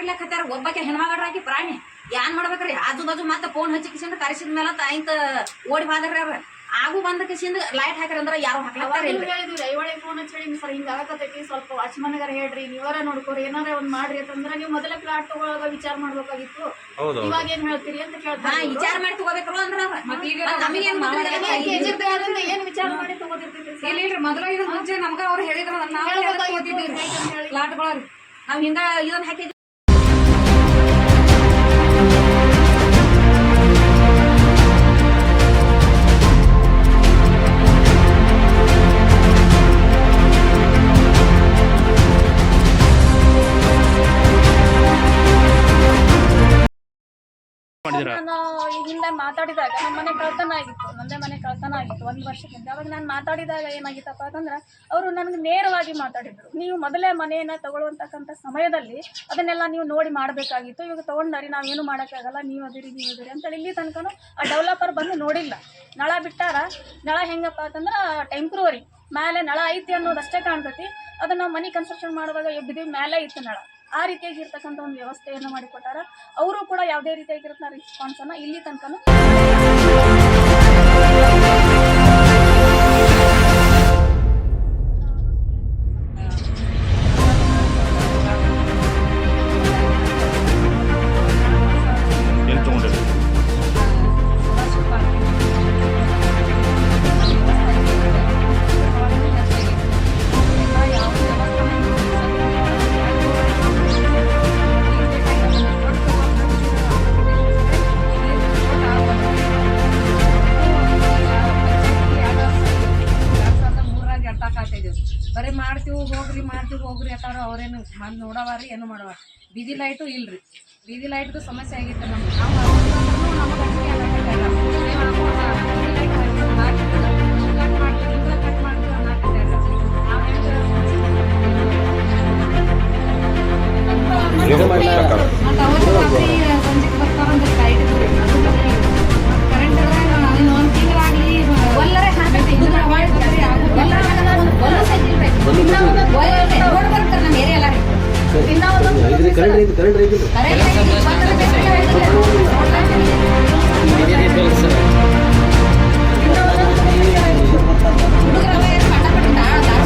ಕರಿಲಕತ್ತಾರ ಒಬ್ಬಕ್ಕೆ ಹೆಣ್ಮಗಳಾಗಿ ಪ್ರಾಣಿ. ಯಾನ್ ಮಾಡ್ಬೇಕ್ರಿ? ಆಜು ಬಾಜು ಮತ್ತೆ ಫೋನ್ ಹಚ್ಚಿ ಕಿಸಿಂದ ಕರೆಸಿದ ಮೇಲೆ ತಾಯಿಂತ ಓಡಿ ಬಾದ್ರಿ ಅವ್ರ. ಆಗು ಬಂದ ಕಿಸಿಂದ ಲೈಟ್ ಹಾಕ್ರಿ ಅಂದ್ರ ಯಾರು ಐವಳೆ ಫೋನ್ ಹಚ್ಚಿ ಹೇಳಿ ಸರ್ ಹಿಂಗ ಆಗತೈತಿ ಸ್ವಲ್ಪ ವಾಚ್ಮನ್ಗಾರ ಹೇಳ್ರಿ ನೀವಾರ ನೋಡ್ಕೋರಿ ಏನಾರ ಒಂದ್ ಮಾಡ್ರಿ ಅಂತಂದ್ರ ನೀವು ಮೊದಲ ಪ್ಲಾಟ್ ತಗೊಳಗ ವಿಚಾರ ಮಾಡ್ಬೇಕಾಗಿತ್ತು. ಹೌದು ಇವಾಗ ಏನ್ ಹೇಳ್ತೀರಿ ಅಂತ ಕೇಳ್ತಾರೆ ವಿಚಾರ ಮಾಡಿ ತಗೋಬೇಕ್ರು ಅಂದ್ರ ಏನ್ ವಿಚಾರ ಮಾಡಿ ತಗೋದಿರ್ತೈತಿ ಇಲ್ಲ ಇಲ್ರಿ ಮೊದಲ ಇದ್ರ ಮುಂಚೆ ನಮ್ಗ ಅವ್ರು ಹೇಳಿದ್ರ ನಾವ್ ಹೇಳಿ. ನಾವ್ ಹಿಂಗ ಇದನ್ನ ಹಾಕಿದ್ವಿ. ಮಾಡಿದಿರ ನಾನು ಹಿಂದೆ ಮಾತಾಡಿದಾಗ ನಮ್ಮ ಮನೆ ಕಳ್ತನ ಆಗಿತ್ತು. ನಮ್ಮದೇ ಮನೆ ಕಳ್ತನ ಆಗಿತ್ತು. ಒಂದು ವರ್ಷಕ್ಕಿಂತ ಅವಾಗ ನಾನು ಮಾತಾಡಿದಾಗ ಏನಾಗಿತ್ತಪ್ಪ ಅಂತಂದ್ರೆ, ಅವರು ನನಗೆ ನೇರವಾಗಿ ಮಾತಾಡಿದ್ರು. ನೀವು ಮೊದಲೇ ಮನೆಯನ್ನ ತಗೊಳ್ಳುವಂತಕ್ಕಂಥ ಸಮಯದಲ್ಲಿ ಅದನ್ನೆಲ್ಲ ನೀವು ನೋಡಿ ಮಾಡಬೇಕಾಗಿತ್ತು. ಇವಾಗ ತೊಗೊಂಡಾರಿ ನಾವೇನು ಮಾಡೋಕ್ಕಾಗಲ್ಲ, ನೀವು ಅದಿರಿ ನೀವು ಅದಿರಿ ಅಂತೇಳಿ ಇಲ್ಲಿ ತನಕನೂ ಆ ಡೆವಲಪರ್ ಬಂದು ನೋಡಿಲ್ಲ. ನಳ ಬಿಟ್ಟಾರ. ನಳ ಹೆಂಗಪ್ಪ ಅಂತಂದ್ರೆ ಟೆಂಪ್ರವರಿ ಮೇಲೆ ನಳ ಐತಿ ಅನ್ನೋದಷ್ಟೇ ಕಾಣ್ತೈತಿ. ಅದನ್ನ ಮನೆ ಕನ್ಸ್ಟ್ರಕ್ಷನ್ ಮಾಡುವಾಗ ಬಿದ್ದಿ ಮೇಲೆ ಇತ್ತು ನಳ. ಆ ರೀತಿಯಾಗಿ ಇರ್ತಕ್ಕಂಥ ಒಂದು ವ್ಯವಸ್ಥೆಯನ್ನು ಮಾಡಿಕೊಟ್ಟಾರ. ಅವರು ಕೂಡ ಯಾವುದೇ ರೀತಿಯಾಗಿರುತ್ತೆ ರೆಸ್ಪಾನ್ಸ್ ಅನ್ನ ಇಲ್ಲಿ ತನಕನೂ ಬಂದು ನೋಡವಾರಿ ಏನು ಮಾಡವ? ಬೀದಿ ಲೈಟು ಇಲ್ರಿ. ಬೀದಿ ಲೈಟ್ದು ಸಮಸ್ಯೆ ಆಗಿತ್ತು ನಮ್ಗೆ. ನಾವು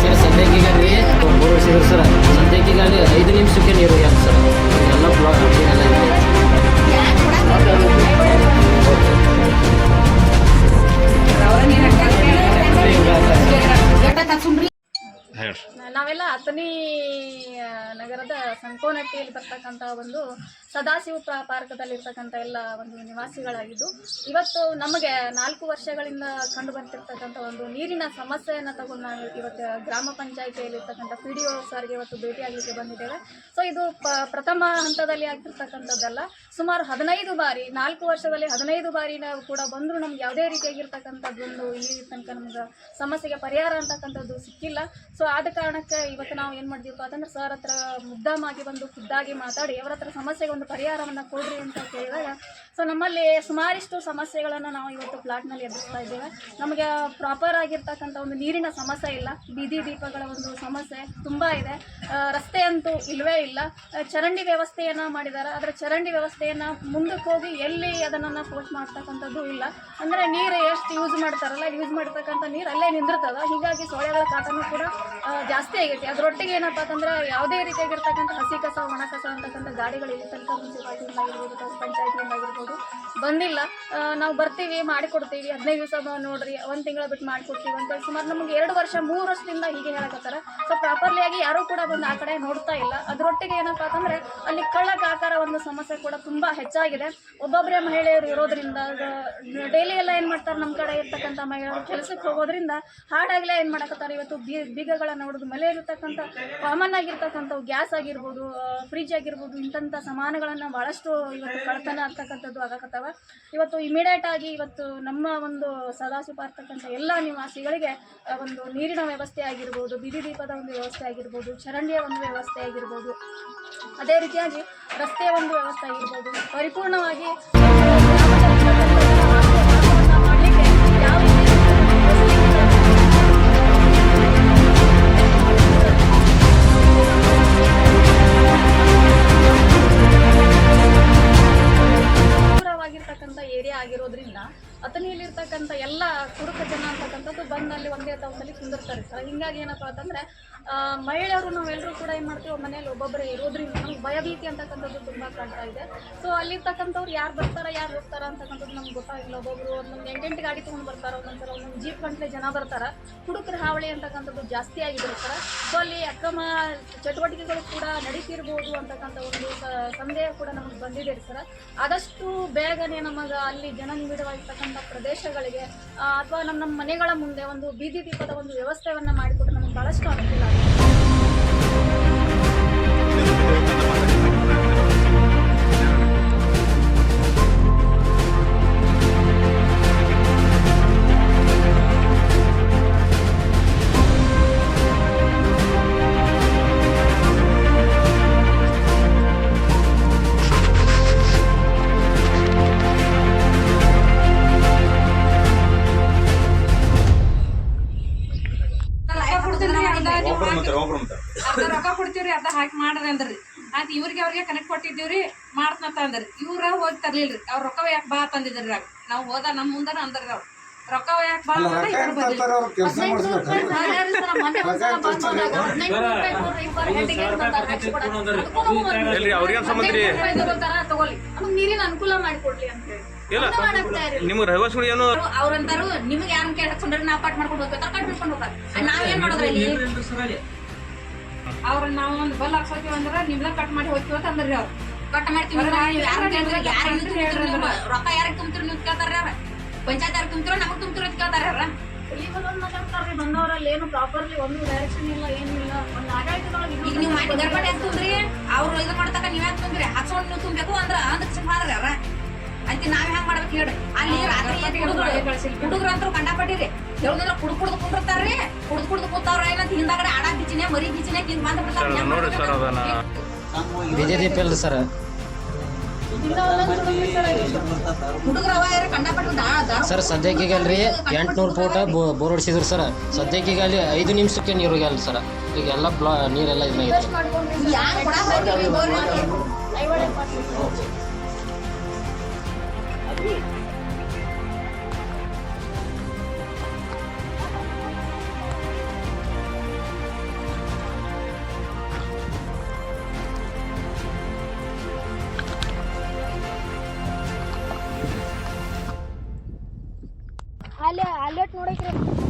ಸರ್ ಸದ್ಯಕ್ಕೆ ಈಗ ರೀ ಮೂರು ವರ್ಷ ಇದ್ರು. ಸರ್ ಸದ್ಯಕ್ಕೆ ಈಗ ಅಲ್ಲಿ ಐದು ನಿಮಿಷಕ್ಕೆ ನೀರು ಯಾಕೆ ಸರ್ ಎಲ್ಲ ಬ್ಲಾಕ್ ಎಲ್ಲ ನಾವೆಲ್ಲ ಆ, ನಗರದ ಸಂಕೋನಟ್ಟಿಯಲ್ಲಿ ಬರ್ತಕ್ಕಂಥ ಒಂದು ಸದಾಶಿವ ಪಾರ್ಕದಲ್ಲಿರ್ತಕ್ಕಂಥ ಎಲ್ಲ ಒಂದು ನಿವಾಸಿಗಳಾಗಿದ್ದು, ಇವತ್ತು ನಮಗೆ ನಾಲ್ಕು ವರ್ಷಗಳಿಂದ ಕಂಡು ಬರ್ತಿರ್ತಕ್ಕಂಥ ಒಂದು ನೀರಿನ ಸಮಸ್ಯೆಯನ್ನು ತಗೊಂಡು ನಾವು ಇವತ್ತು ಗ್ರಾಮ ಪಂಚಾಯಿತಿಯಲ್ಲಿ ಇರ್ತಕ್ಕಂಥ ಪಿ ಡಿ ಒ ಸರ್ಗೆ ಇವತ್ತು ಭೇಟಿಯಾಗಲಿಕ್ಕೆ ಬಂದಿದ್ದೇವೆ. ಸೊ ಇದು ಪ ಪ್ರಥಮ ಹಂತದಲ್ಲಿ ಆಗ್ತಿರ್ತಕ್ಕಂಥದ್ದಲ್ಲ. ಸುಮಾರು ಹದಿನೈದು ಬಾರಿ, ನಾಲ್ಕು ವರ್ಷದಲ್ಲಿ ಹದಿನೈದು ಬಾರಿ ನಾವು ಕೂಡ ಬಂದರೂ ನಮ್ಗೆ ಯಾವುದೇ ರೀತಿಯಾಗಿರ್ತಕ್ಕಂಥದ್ದೊಂದು ಈ ತನಕ ನಮ್ಗೆ ಸಮಸ್ಯೆಗೆ ಪರಿಹಾರ ಅಂತಕ್ಕಂಥದ್ದು ಸಿಕ್ಕಿಲ್ಲ. ಸೊ ಆದ ಕಾರಣಕ್ಕೆ ಇವತ್ತು ನಾವು ಏನು ಮಾಡಿದೀವಪ್ಪ ಅಂತಂದ್ರೆ, ಸರ್ ಹತ್ರ ಮುದ್ದಾಮಾಗಿ ಬಂದು ಖುದ್ದಾಗಿ ಮಾತಾಡಿ ಅವರ ಹತ್ರ ಸಮಸ್ಯೆಗೆ ಒಂದು ಪರಿಹಾರವನ್ನು ಕೊಡ್ರಿ ಅಂತ ಕೇಳಿದಾಗ ಸೊ ನಮ್ಮಲ್ಲಿ ಸುಮಾರಿಷ್ಟು ಸಮಸ್ಯೆಗಳನ್ನು ನಾವು ಇವತ್ತು ಪ್ಲಾಟ್ನಲ್ಲಿ ಎದುರಿಸ್ತಾ ಇದ್ದೇವೆ. ನಮಗೆ ಪ್ರಾಪರ್ ಆಗಿರ್ತಕ್ಕಂಥ ಒಂದು ನೀರಿನ ಸಮಸ್ಯೆ ಇಲ್ಲ. ಬೀದಿ ದೀಪಗಳ ಒಂದು ಸಮಸ್ಯೆ ತುಂಬ ಇದೆ. ರಸ್ತೆ ಅಂತೂ ಇಲ್ಲವೇ ಇಲ್ಲ. ಚರಂಡಿ ವ್ಯವಸ್ಥೆಯನ್ನು ಮಾಡಿದ್ದಾರೆ. ಅದರ ಚರಂಡಿ ವ್ಯವಸ್ಥೆಯನ್ನು ಮುಂದಕ್ಕೆ ಹೋಗಿ ಎಲ್ಲಿ ಅದನ್ನು ಪೋಸ್ಟ್ ಮಾಡ್ತಕ್ಕಂಥದ್ದು ಇಲ್ಲ. ಅಂದರೆ ನೀರು ಎಷ್ಟು ಯೂಸ್ ಮಾಡ್ತಾರಲ್ಲ ಯೂಸ್ ಮಾಡ್ತಕ್ಕಂಥ ನೀರು ಅಲ್ಲೇ ನಿಂದಿರ್ತದ. ಹೀಗಾಗಿ ಸೊಳ್ಳೆಗಳ ಕಾಟನೂ ಕೂಡ ಜಾಸ್ತಿ ಆಗೈತಿ. ಅದರೊಟ್ಟಿಗೆ ಏನಪ್ಪ ಅಂತಂದ್ರೆ ಯಾವುದೇ ರೀತಿಯಾಗಿರ್ತಕ್ಕಂಥ ಹಸಿ ಕಸ, ಒಣ ಕಸ ಅಂತಕ್ಕಂಥ ಗಾಡಿಗಳು ಇಲ್ಲಿ ತನಕ ಮುನ್ಸಿಪಾಲ್ಟಿಯಿಂದ ಆಗಿರ್ಬೋದು ಅಥವಾ ಪಂಚಾಯತಿಯಿಂದ ಆಗಿರ್ಬೋದು. ಬಂದಿಲ್ಲ. ನಾವು ಬರ್ತೀವಿ, ಮಾಡಿಕೊಡ್ತೀವಿ. ಹದಿನೈದು ದಿವಸ ನೋಡ್ರಿ, ಒಂದು ತಿಂಗಳ ಬಿಟ್ಟು ಮಾಡಿಕೊಡ್ತೀವಿ ಅಂತೇಳಿ ಸುಮಾರು ನಮಗೆ ಎರಡು ವರ್ಷ, ಮೂರು ವರ್ಷದಿಂದ ಹೀಗೆ ಹೇಳಕತ್ತಾರ. ಸೊ ಪ್ರಾಪರ್ಲಿ ಆಗಿ ಯಾರೂ ಕೂಡ ಬಂದು ಆ ಕಡೆ ನೋಡ್ತಾ ಇಲ್ಲ. ಅದರೊಟ್ಟಿಗೆ ಏನಪ್ಪಾ ಅಂತಂದ್ರೆ, ಅಲ್ಲಿ ಕಳ್ಳಕಾಕಾರ ಒಂದು ಸಮಸ್ಯೆ ಕೂಡ ತುಂಬಾ ಹೆಚ್ಚಾಗಿದೆ. ಒಬ್ಬೊಬ್ಬರೇ ಮಹಿಳೆಯರು ಇರೋದ್ರಿಂದ ಡೈಲಿ ಎಲ್ಲ ಏನು ಮಾಡ್ತಾರೆ ನಮ್ಮ ಕಡೆ ಇರ್ತಕ್ಕಂಥ ಮಹಿಳೆಯರು ಕೆಲಸಕ್ಕೆ ಹೋಗೋದ್ರಿಂದ ಹಾಡಾಗಲೇ ಏನು ಮಾಡಕತ್ತಾರೆ? ಇವತ್ತು ಬೀಗಗಳನ್ನು ಹೊಡೆದು ಮಲೆ ಇರತಕ್ಕಂಥ ಕಾಮನ್ ಆಗಿರ್ತಕ್ಕಂಥವು ಗ್ಯಾಸ್ ಆಗಿರ್ಬೋದು ಫ್ರಿಜ್ ಆಗಿರ್ಬೋದು, ಇಂಥಂಥ ಸಾಮಾನುಗಳನ್ನು ಭಾಳಷ್ಟು ಇವತ್ತು ಕಳ್ತನ ಆಗ್ತಕ್ಕಂಥದ್ದು ಆಗಕತ್ತವ. ಇವತ್ತು ಇಮಿಡಿಯೇಟ್ ಆಗಿ ಇವತ್ತು ನಮ್ಮ ಒಂದು ಸದಾಶಿವ ಇರ್ತಕ್ಕಂಥ ಎಲ್ಲ ನಿವಾಸಿಗಳಿಗೆ ಒಂದು ನೀರಿನ ವ್ಯವಸ್ಥೆ ಆಗಿರ್ಬೋದು, ಬಿದಿ ದೀಪದ ಒಂದು ವ್ಯವಸ್ಥೆ ಆಗಿರ್ಬೋದು, ಚರಂಡಿಯ ಒಂದು ವ್ಯವಸ್ಥೆ ಆಗಿರ್ಬೋದು, ಅದೇ ರೀತಿಯಾಗಿ ರಸ್ತೆಯ ಒಂದು ವ್ಯವಸ್ಥೆ ಆಗಿರ್ಬೋದು, ಪರಿಪೂರ್ಣವಾಗಿ ಕುಂದಿರ್ತಾರೆ. ಹಿಂಗಾಗಿ ಏನಪ್ಪ ಅಂತಂದ್ರೆ ಮಹಿಳೆಯರು ನಾವೆಲ್ಲರೂ ಕೂಡ ಏನು ಮಾಡ್ತೀವಿ ಮನೇಲಿ ಒಬ್ಬೊಬ್ಬರೇ ಇರೋದ್ರಿಂದ ನಮ್ಗೆ ಭಯಭೀತಿ ಅಂತಕ್ಕಂಥದ್ದು ತುಂಬ ಕಾಣ್ತಾ ಇದೆ. ಸೊ ಅಲ್ಲಿರ್ತಕ್ಕಂಥವ್ರು ಯಾರು ಬರ್ತಾರೆ, ಯಾರು ಹೋಗ್ತಾರ ಅಂತಕ್ಕಂಥದ್ದು ನಮ್ಗೆ ಗೊತ್ತಾಗಿಲ್ಲ. ಒಬ್ಬೊಬ್ರು ಒಂದೊಂದು ಎಂಟೆಂಟು ಗಾಡಿ ತೊಗೊಂಡು ಬರ್ತಾರ, ಒಂದೊಂದ್ಸಲ ಒಂದೊಂದು ಜೀಪ್ ಗಂಟಲೆ ಜನ ಬರ್ತಾರೆ. ಹುಡುಗರ ಹಾವಳಿ ಅಂತಕ್ಕಂಥದ್ದು ಜಾಸ್ತಿ ಆಗಿಬಿಡ್ತಾರೆ ಸೊ ಅಲ್ಲಿ ಅಕ್ರಮ ಚಟುವಟಿಕೆಗಳು ಕೂಡ ನಡೀತಿರ್ಬೋದು ಅಂತಕ್ಕಂಥ ಒಂದು ಸಂದೇಹ ಕೂಡ ನಮಗೆ ಬಂದಿದೆ ಸರ್. ಆದಷ್ಟು ಬೇಗನೆ ನಮಗೆ ಅಲ್ಲಿ ಜನನಿಬಿಡವಾಗಿರ್ತಕ್ಕಂಥ ಪ್ರದೇಶಗಳಿಗೆ ಅಥವಾ ನಮ್ಮ ನಮ್ಮ ಮನೆಗಳ ಮುಂದೆ ಒಂದು ಬೀದಿ ದೀಪದ ಒಂದು ವ್ಯವಸ್ಥೆಯನ್ನು ಮಾಡಿಕೊಟ್ಟು ನಮಗೆ ಬಹಳಷ್ಟು ಅನುಕೂಲ ಅವ್ರಿಗೆ ಕನೆಕ್ಟ್ ಕೊಟ್ಟಿದ್ದೀವ್ರಿ ಮಾಡ್ತಂತ ಅಂದ್ರಿ ಇವ್ರ ಹೋಗಿ ತರ್ಲಿಲ್ರಿ. ಅವ್ರ ರೊಕ್ಕ ಯಾಕೆ ಬಾ ತಂದಿದ್ರಿ ನಾವು ನಾವು ಹೋದ ನಮ್ಮ ಮುಂದನ ಅಂದ್ರಿ ಅವ್ರು. ರೊಕ್ಕ ಯಾಕೆ ಬಾ ಅಂತ ಇವ್ರು ಬಂದಿಲ್ಲ ನೀರಿನ ಅನುಕೂಲ ಮಾಡಿಕೊಡ್ಲಿ ಅಂತ ಹೇಳಿ. ಇಲ್ಲ ಏನು ಅವ್ರಂತಾರು ನಿಮ್ಗೆ ಯಾರನ್ನ ಕೇಳಕ್ ನಾ ನಾವು ಕಟ್ ಮಾಡ್ಕೊಂಡು ಹೋಗ್ಬೇಕು ಕಟ್ ಬಿಡ್ಕೊಂಡು ಹೋಗ್ತಾರೆ ನಾವೇನ್ ಮಾಡೋದ್ರಿ ಇಲ್ಲಿ ಅವ್ರ ನಾವು ಒಂದು ಬಲ್ ಹಾಕ್ಸೋತೀವಿ ಅಂದ್ರ ನಿಮ್ಲ ಕಟ್ ಮಾಡಿ ಹೋಗ್ತೀವಿ ಅಂತ ಅಂದ್ರಿ ಅವ್ರು. ಕಟ್ ಮಾಡ್ತೀವಿ ರೊಕ್ಕ ಯಾರಿಗೆ ತುಂಬ್ತೀರಿ ನೀವು ಕೇಳ್ತಾರ ಪಂಚಾಯತ್ ಯಾರು ತುಂಬ್ತಿರೋ ನಮಗ್ ತುಂಬ್ತಿರೋ ಅಂತ ಕೇಳ್ತಾರ ಬಂದವರಲ್ಲಿ ಏನು ಪ್ರಾಪರ್ಲಿ ಒಂದು ಡೈರೆಕ್ಷನ್ ಇಲ್ಲ ಏನಿಲ್ಲ ಒಂದು ಆಡಳಿತದೊಳಗೆ ಈಗ ನೀವು ಮಾಡಿ ಗರ್ಭಟ್ ತುಂಬ್ರಿ? ಅವ್ರು ಇದು ಮಾಡ್ತಕ್ಕ ನೀವ್ ಯಾಕೆ ತುಂಬ್ರಿ? ಹಾಕ್ಸ್ಕೊಂಡು ನೀವು ತುಂಬಬೇಕು ಅಂದ್ರೆ ಅದಕ್ಕೆ ಸಿಂಹಾರ ಅಂತ ನಾವ್ ಹೆಂಗ್ ಮಾಡ್ಬೇಕು ಹೇಳ್ರಿ ಅಲ್ಲಿ ರಾತ್ರಿ ಹುಡುಗರು ಹುಡುಗರು ಅಂತೂ ಕಂಡಪಟ್ಟಿರಿ ಹೇಳುದ್ರ ಕುಡ್ ಕುಡ್ದು ಕುಂಡಿರ್ತಾರ್ರಿ ಕುಡ್ದು ಕುಡ್ದು ಕೂತಾವ್ರ ಏನಂತ ಹಿಂದಾಗಡೆ ಆಡ ಬಿಚ್ಚಿನೇ ಮರಿ ಬಿಚ್ಚಿನೇ ಹಿಂಗ್ ಬಂದ್ ಬಿಡ್ತಾರ ದೀಪ ಇಲ್ರಿ ಸರ್ ಸರ್ ಸದ್ಯಕ್ಕೆ ಅಲ್ರಿ ಎಂಟ್ನೂರು ಫೋಟ ಬೋರ್ ಹೊಡಿಸಿದ್ರು ಸರ್ ಸದ್ಯಕ್ಕೆ ಅಲ್ಲಿ ಐದು ನಿಮಿಷಕ್ಕೆ ನೀರು ಹೋಗ್ಯಲ್ಲ ಸರ್ ಈಗ ಎಲ್ಲ ಬ್ಲಾ ನೀರೆಲ್ಲ ಇದಾಗೈತೆ ಅಲ್ಲೇ ಅಲ್ಲೇ ನೋಡಕ್ರಿ